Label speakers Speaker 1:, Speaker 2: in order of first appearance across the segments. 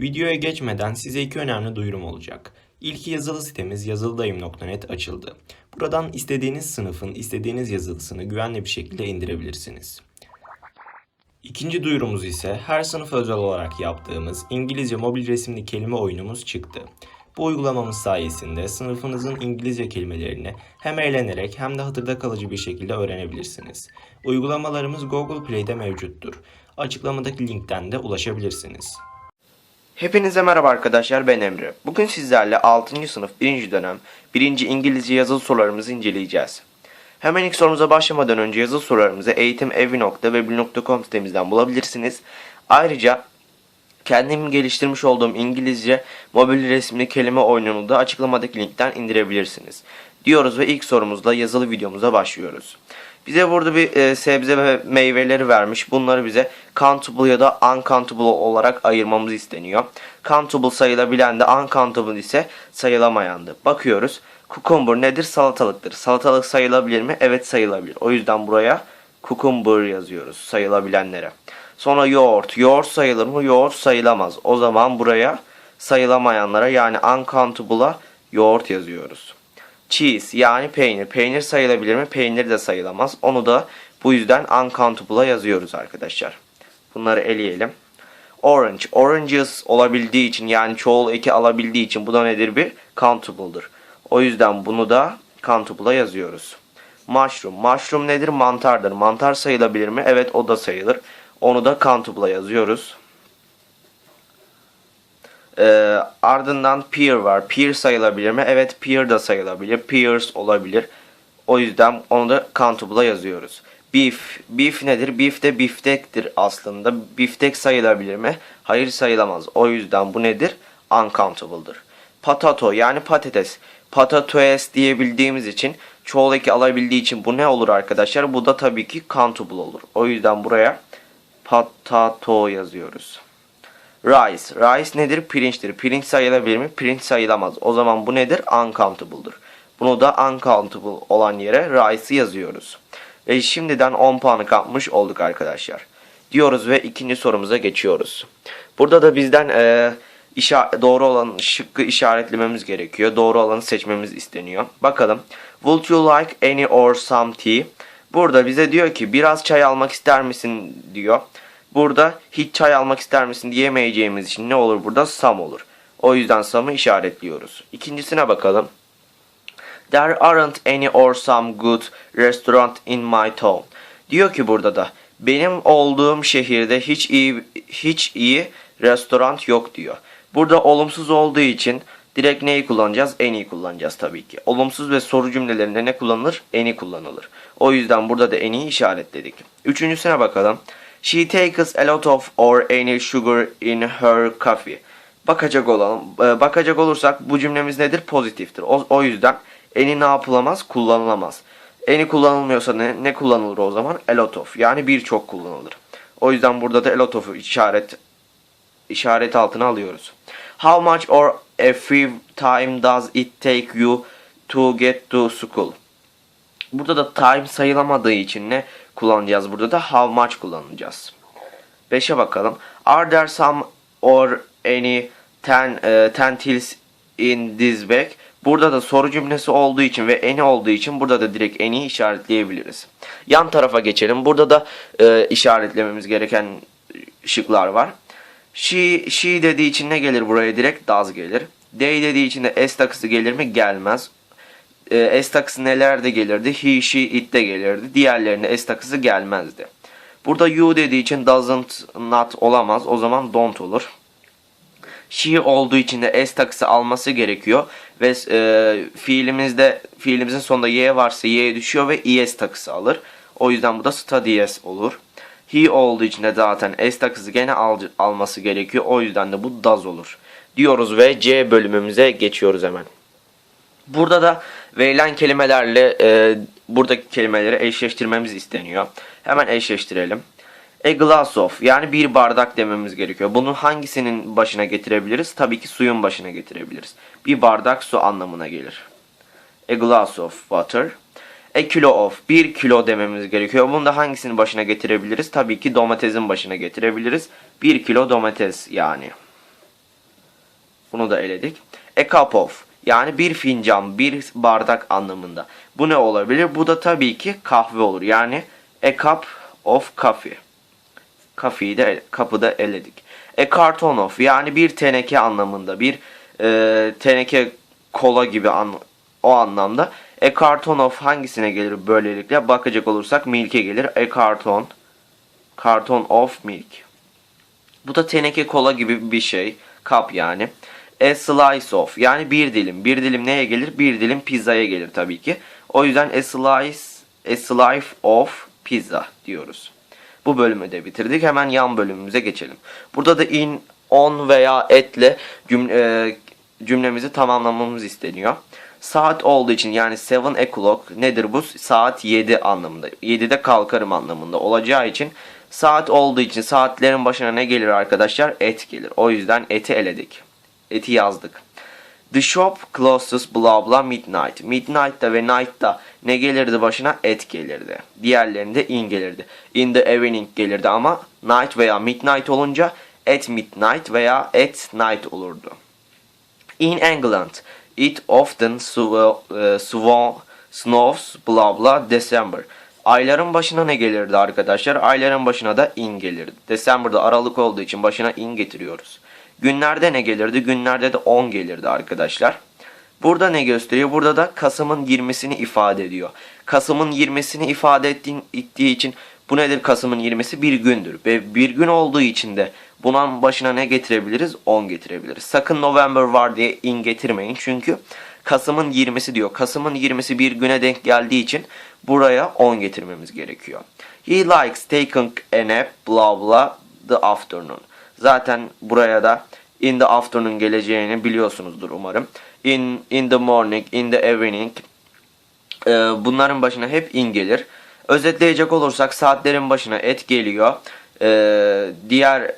Speaker 1: Videoya geçmeden size iki önemli duyurum olacak. İlki yazılı sitemiz yazılıdayım.net açıldı. Buradan istediğiniz sınıfın istediğiniz yazılısını güvenli bir şekilde indirebilirsiniz. İkinci duyurumuz ise her sınıf özel olarak yaptığımız İngilizce mobil resimli kelime oyunumuz çıktı. Bu uygulamamız sayesinde sınıfınızın İngilizce kelimelerini hem eğlenerek hem de hatırda kalıcı bir şekilde öğrenebilirsiniz. Uygulamalarımız Google Play'de mevcuttur. Açıklamadaki linkten de ulaşabilirsiniz.
Speaker 2: Hepinize merhaba arkadaşlar ben Emre. Bugün sizlerle 6. sınıf 1. dönem 1. İngilizce yazılı sorularımızı inceleyeceğiz. Hemen ilk sorumuza başlamadan önce yazılı sorularımızı eğitimevi.webil.com sitemizden bulabilirsiniz. Ayrıca kendim geliştirmiş olduğum İngilizce mobil resimli kelime oyununu da açıklamadaki linkten indirebilirsiniz. Diyoruz ve ilk sorumuzla yazılı videomuza başlıyoruz. Bize burada bir e, sebze ve meyveleri vermiş. Bunları bize countable ya da uncountable olarak ayırmamız isteniyor. Countable sayılabilen de uncountable ise sayılamayandı. Bakıyoruz. Cucumber nedir? Salatalıktır. Salatalık sayılabilir mi? Evet sayılabilir. O yüzden buraya cucumber yazıyoruz sayılabilenlere. Sonra yoğurt. Yoğurt sayılır mı? Yoğurt sayılamaz. O zaman buraya sayılamayanlara yani uncountable'a yoğurt yazıyoruz. Cheese yani peynir. Peynir sayılabilir mi? Peynir de sayılamaz. Onu da bu yüzden uncountable'a yazıyoruz arkadaşlar. Bunları eleyelim. Orange. Oranges olabildiği için yani çoğul eki alabildiği için bu da nedir? Bir countable'dır. O yüzden bunu da countable'a yazıyoruz. Mushroom. Mushroom nedir? Mantardır. Mantar sayılabilir mi? Evet o da sayılır. Onu da countable'a yazıyoruz. Ee, ardından pear var. Pear sayılabilir mi? Evet pear da sayılabilir. Pears olabilir. O yüzden onu da countable'a yazıyoruz. Beef. Beef nedir? Beef de biftektir aslında. Biftek sayılabilir mi? Hayır sayılamaz. O yüzden bu nedir? Uncountable'dır. Potato yani patates. Potatoes diyebildiğimiz için çoğul eki alabildiği için bu ne olur arkadaşlar? Bu da tabii ki countable olur. O yüzden buraya potato yazıyoruz. Rice. Rice nedir? Pirinçtir. Pirinç sayılabilir mi? Pirinç sayılamaz. O zaman bu nedir? Uncountable'dır. Bunu da uncountable olan yere rice'ı yazıyoruz. Ve şimdiden 10 puanı kapmış olduk arkadaşlar. Diyoruz ve ikinci sorumuza geçiyoruz. Burada da bizden e, doğru olan şıkkı işaretlememiz gerekiyor. Doğru olanı seçmemiz isteniyor. Bakalım. Would you like any or some tea? Burada bize diyor ki biraz çay almak ister misin diyor. Burada hiç çay almak ister misin diyemeyeceğimiz için ne olur burada? Some olur. O yüzden some'ı işaretliyoruz. İkincisine bakalım. There aren't any or some good restaurant in my town. Diyor ki burada da benim olduğum şehirde hiç iyi hiç iyi restoran yok diyor. Burada olumsuz olduğu için direkt neyi kullanacağız? Any kullanacağız tabii ki. Olumsuz ve soru cümlelerinde ne kullanılır? Any kullanılır. O yüzden burada da any'yi işaretledik. Üçüncüsüne bakalım. She takes a lot of or any sugar in her coffee. Bakacak olalım. e, Bakacak olursak bu cümlemiz nedir? Pozitiftir. O, o yüzden any ne yapılamaz? Kullanılamaz. Any kullanılmıyorsa ne, ne kullanılır o zaman? A lot of. Yani birçok kullanılır. O yüzden burada da a lot of'u işaret işaret altına alıyoruz. How much or a few time does it take you to get to school? Burada da time sayılamadığı için ne kullanacağız? Burada da how much kullanacağız. 5'e bakalım. Are there some or any ten, e, ten tills in this bag? Burada da soru cümlesi olduğu için ve any olduğu için burada da direkt any'i işaretleyebiliriz. Yan tarafa geçelim. Burada da e, işaretlememiz gereken şıklar var. She, she dediği için ne gelir buraya direkt? Does gelir. They dediği için de s takısı gelir mi? Gelmez. E, S takısı nelerde gelirdi? He, she, it de gelirdi. Diğerlerine S takısı gelmezdi. Burada you dediği için doesn't, not olamaz. O zaman don't olur. She olduğu için de S takısı alması gerekiyor. Ve e, fiilimizde fiilimizin sonunda Y varsa Y düşüyor ve ES takısı alır. O yüzden bu da studies olur. He olduğu için de zaten S takısı gene al, alması gerekiyor. O yüzden de bu does olur. Diyoruz ve C bölümümüze geçiyoruz hemen. Burada da verilen kelimelerle e, buradaki kelimeleri eşleştirmemiz isteniyor. Hemen eşleştirelim. A glass of yani bir bardak dememiz gerekiyor. Bunu hangisinin başına getirebiliriz? Tabii ki suyun başına getirebiliriz. Bir bardak su anlamına gelir. A glass of water. A kilo of bir kilo dememiz gerekiyor. Bunu da hangisinin başına getirebiliriz? Tabii ki domatesin başına getirebiliriz. Bir kilo domates yani. Bunu da eledik. A cup of yani bir fincan, bir bardak anlamında. Bu ne olabilir? Bu da tabii ki kahve olur. Yani a cup of coffee. Coffee'yi de kapıda eledik. A carton of yani bir teneke anlamında. Bir e, teneke kola gibi an, o anlamda. A carton of hangisine gelir böylelikle? Bakacak olursak milk'e gelir. A carton. Carton of milk. Bu da teneke kola gibi bir şey. Kap yani. A slice of yani bir dilim. Bir dilim neye gelir? Bir dilim pizzaya gelir tabii ki. O yüzden a slice, a slice of pizza diyoruz. Bu bölümü de bitirdik. Hemen yan bölümümüze geçelim. Burada da in, on veya etle cümle, cümlemizi tamamlamamız isteniyor. Saat olduğu için yani 7 o'clock nedir bu? Saat 7 anlamında. 7'de kalkarım anlamında olacağı için saat olduğu için saatlerin başına ne gelir arkadaşlar? Et gelir. O yüzden eti eledik. Eti yazdık. The shop closes blah blah midnight. Midnight'ta ve night'ta ne gelirdi başına? Et gelirdi. Diğerlerinde in gelirdi. In the evening gelirdi ama night veya midnight olunca at midnight veya at night olurdu. In England, it often e, sw- snows blah blah December. Ayların başına ne gelirdi arkadaşlar? Ayların başına da in gelirdi. December'da Aralık olduğu için başına in getiriyoruz. Günlerde ne gelirdi? Günlerde de 10 gelirdi arkadaşlar. Burada ne gösteriyor? Burada da Kasım'ın 20'sini ifade ediyor. Kasım'ın 20'sini ifade ettiği, ettiği için bu nedir Kasım'ın 20'si? Bir gündür. Ve bir gün olduğu için de bunun başına ne getirebiliriz? 10 getirebiliriz. Sakın November var diye in getirmeyin. Çünkü Kasım'ın 20'si diyor. Kasım'ın 20'si bir güne denk geldiği için buraya 10 getirmemiz gerekiyor. He likes taking a nap blah blah the afternoon. Zaten buraya da in the afternoon geleceğini biliyorsunuzdur umarım. In in the morning, in the evening. Ee, bunların başına hep in gelir. Özetleyecek olursak saatlerin başına et geliyor. Ee, diğer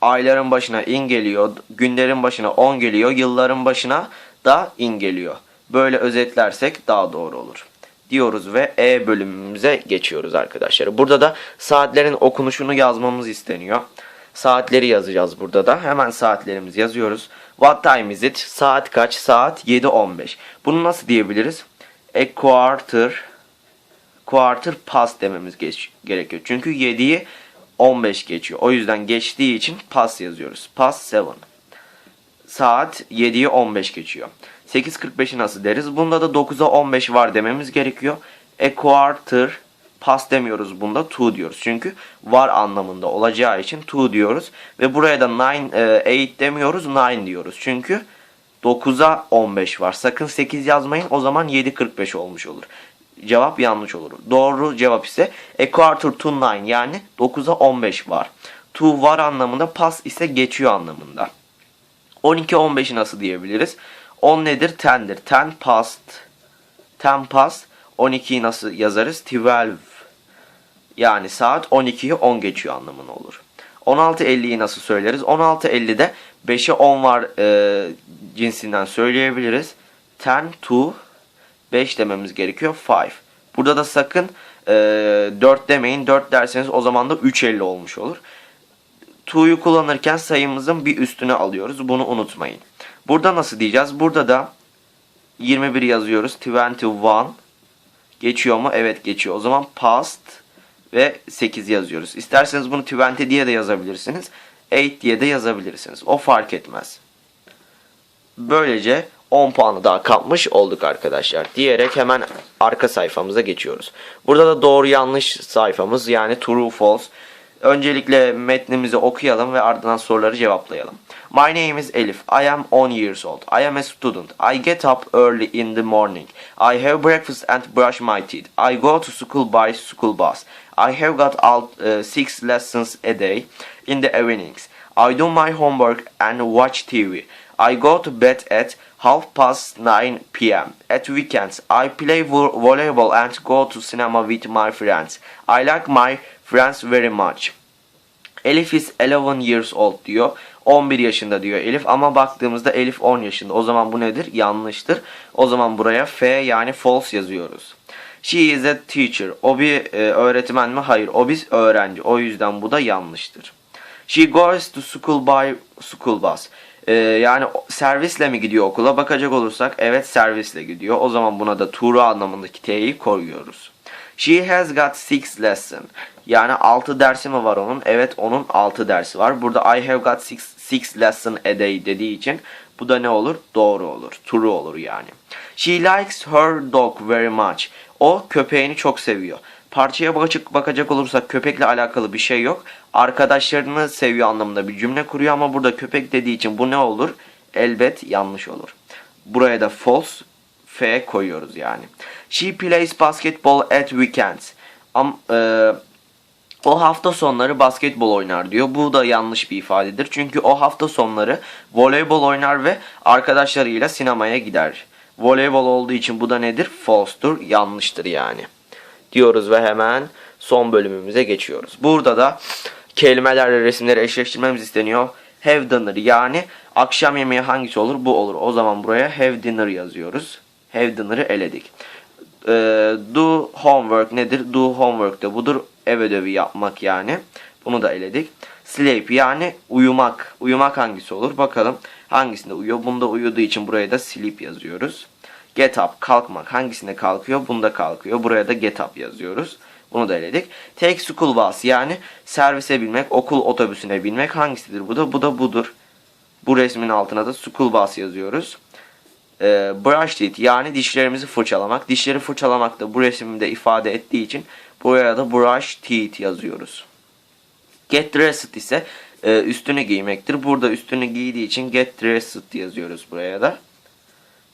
Speaker 2: ayların başına in geliyor. Günlerin başına 10 geliyor. Yılların başına da in geliyor. Böyle özetlersek daha doğru olur. Diyoruz ve E bölümümüze geçiyoruz arkadaşlar. Burada da saatlerin okunuşunu yazmamız isteniyor. Saatleri yazacağız burada da. Hemen saatlerimizi yazıyoruz. What time is it? Saat kaç? Saat 7.15. Bunu nasıl diyebiliriz? A quarter quarter past dememiz geç, gerekiyor. Çünkü 7'yi 15 geçiyor. O yüzden geçtiği için past yazıyoruz. Past 7. Saat 7'yi 15 geçiyor. 8.45'i nasıl deriz? Bunda da 9'a 15 var dememiz gerekiyor. A quarter past demiyoruz bunda to diyoruz. Çünkü var anlamında olacağı için to diyoruz. Ve buraya da 9, 8 demiyoruz 9 diyoruz. Çünkü 9'a 15 var. Sakın 8 yazmayın o zaman 7.45 olmuş olur. Cevap yanlış olur. Doğru cevap ise a quarter to 9 yani 9'a 15 var. To var anlamında pass ise geçiyor anlamında. 12 15'i nasıl diyebiliriz? 10 nedir? 10'dir. 10 past. 10 past. 12'yi nasıl yazarız? 12. Yani saat 12'yi 10 geçiyor anlamına olur. 16.50'yi nasıl söyleriz? 16.50'de 5'e 10 var e, cinsinden söyleyebiliriz. 10 to 5 dememiz gerekiyor. 5. Burada da sakın e, 4 demeyin. 4 derseniz o zaman da 3.50 olmuş olur. To'yu kullanırken sayımızın bir üstüne alıyoruz. Bunu unutmayın. Burada nasıl diyeceğiz? Burada da 21 yazıyoruz. 21 geçiyor mu? Evet geçiyor. O zaman past ve 8 yazıyoruz. İsterseniz bunu 20 diye de yazabilirsiniz. 8 diye de yazabilirsiniz. O fark etmez. Böylece 10 puanı daha kapmış olduk arkadaşlar. Diyerek hemen arka sayfamıza geçiyoruz. Burada da doğru yanlış sayfamız yani true false. Öncelikle metnimizi okuyalım ve ardından soruları cevaplayalım. My name is Elif. I am 10 years old. I am a student. I get up early in the morning. I have breakfast and brush my teeth. I go to school by school bus. I have got out uh, six lessons a day in the evenings. I do my homework and watch TV. I go to bed at half past 9 p.m. At weekends, I play vo- volleyball and go to cinema with my friends. I like my friends very much. Elif is 11 years old diyor. 11 yaşında diyor Elif ama baktığımızda Elif 10 yaşında. O zaman bu nedir? Yanlıştır. O zaman buraya F yani false yazıyoruz. She is a teacher. O bir e, öğretmen mi? Hayır. O bir öğrenci. O yüzden bu da yanlıştır. She goes to school by school bus. Ee, yani servisle mi gidiyor okula? Bakacak olursak evet servisle gidiyor. O zaman buna da turu anlamındaki T'yi koyuyoruz. She has got six lesson. Yani 6 dersi mi var onun? Evet onun 6 dersi var. Burada I have got six, six lesson a day dediği için bu da ne olur? Doğru olur. True olur yani. She likes her dog very much. O köpeğini çok seviyor. Parçaya bakacak, bakacak olursak köpekle alakalı bir şey yok. Arkadaşlarını seviyor anlamında bir cümle kuruyor ama burada köpek dediği için bu ne olur? Elbet yanlış olur. Buraya da false F koyuyoruz yani. She plays basketball at weekends. Am, e, o hafta sonları basketbol oynar diyor. Bu da yanlış bir ifadedir. Çünkü o hafta sonları voleybol oynar ve arkadaşlarıyla sinemaya gider. Voleybol olduğu için bu da nedir? False'tur. Yanlıştır yani. Diyoruz ve hemen son bölümümüze geçiyoruz. Burada da kelimelerle resimleri eşleştirmemiz isteniyor. Have dinner yani akşam yemeği hangisi olur? Bu olur. O zaman buraya have dinner yazıyoruz. Have dinner'ı eledik. Ee, do homework nedir? Do homework de budur. Ev ödevi yapmak yani. Bunu da eledik. Sleep yani uyumak. Uyumak hangisi olur? Bakalım hangisinde uyuyor? Bunda uyuduğu için buraya da sleep yazıyoruz. Get up kalkmak. Hangisinde kalkıyor? Bunda kalkıyor. Buraya da get up yazıyoruz. Bunu da eledik. Take school bus yani servise binmek, okul otobüsüne binmek hangisidir bu da? Bu da budur. Bu resmin altına da school bus yazıyoruz. Ee, brush teeth yani dişlerimizi fırçalamak. Dişleri fırçalamak da bu resimde ifade ettiği için buraya da brush teeth yazıyoruz. Get dressed ise e, üstünü giymektir. Burada üstünü giydiği için get dressed yazıyoruz buraya da.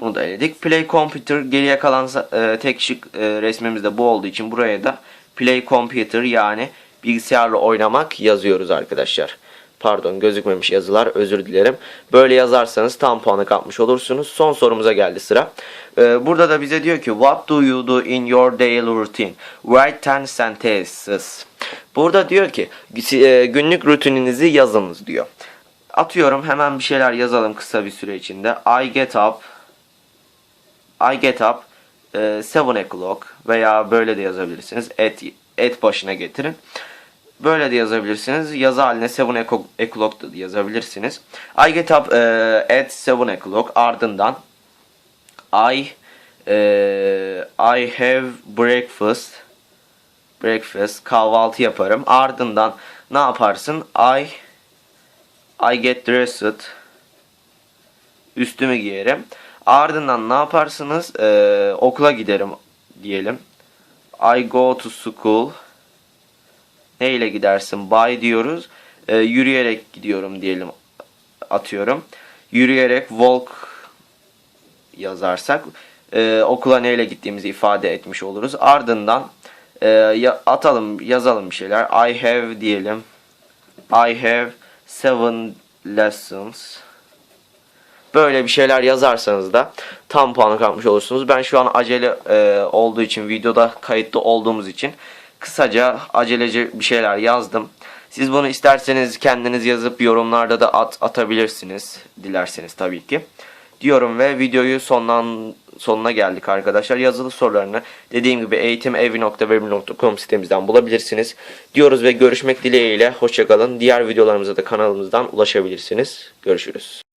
Speaker 2: Bunu da eledik. Play computer geriye kalan e, tek şık e, resmimizde bu olduğu için buraya da play computer yani bilgisayarla oynamak yazıyoruz arkadaşlar. Pardon gözükmemiş yazılar özür dilerim. Böyle yazarsanız tam puanı kapmış olursunuz. Son sorumuza geldi sıra. E, burada da bize diyor ki What do you do in your daily routine? Write 10 sentences. Burada diyor ki e, günlük rutininizi yazınız diyor. Atıyorum hemen bir şeyler yazalım kısa bir süre içinde. I get up I get up e, 7 o'clock veya böyle de yazabilirsiniz. At, at başına getirin. Böyle de yazabilirsiniz. Yazı haline 7 o'clock da yazabilirsiniz. I get up e, at 7 o'clock ardından I e, I have breakfast breakfast kahvaltı yaparım. Ardından ne yaparsın? I I get dressed üstümü giyerim. Ardından ne yaparsınız? Ee, okula giderim diyelim. I go to school. Ne ile gidersin? By diyoruz. Ee, yürüyerek gidiyorum diyelim. Atıyorum. Yürüyerek walk yazarsak e, okula neyle gittiğimizi ifade etmiş oluruz. Ardından e, atalım yazalım bir şeyler. I have diyelim. I have seven lessons. Böyle bir şeyler yazarsanız da tam puanı kapmış olursunuz. Ben şu an acele e, olduğu için videoda kayıtlı olduğumuz için kısaca acelece bir şeyler yazdım. Siz bunu isterseniz kendiniz yazıp yorumlarda da at, atabilirsiniz. Dilerseniz tabii ki. Diyorum ve videoyu sondan sonuna geldik arkadaşlar. Yazılı sorularını dediğim gibi eğitimevi.verimli.com sitemizden bulabilirsiniz. Diyoruz ve görüşmek dileğiyle. Hoşçakalın. Diğer videolarımıza da kanalımızdan ulaşabilirsiniz. Görüşürüz.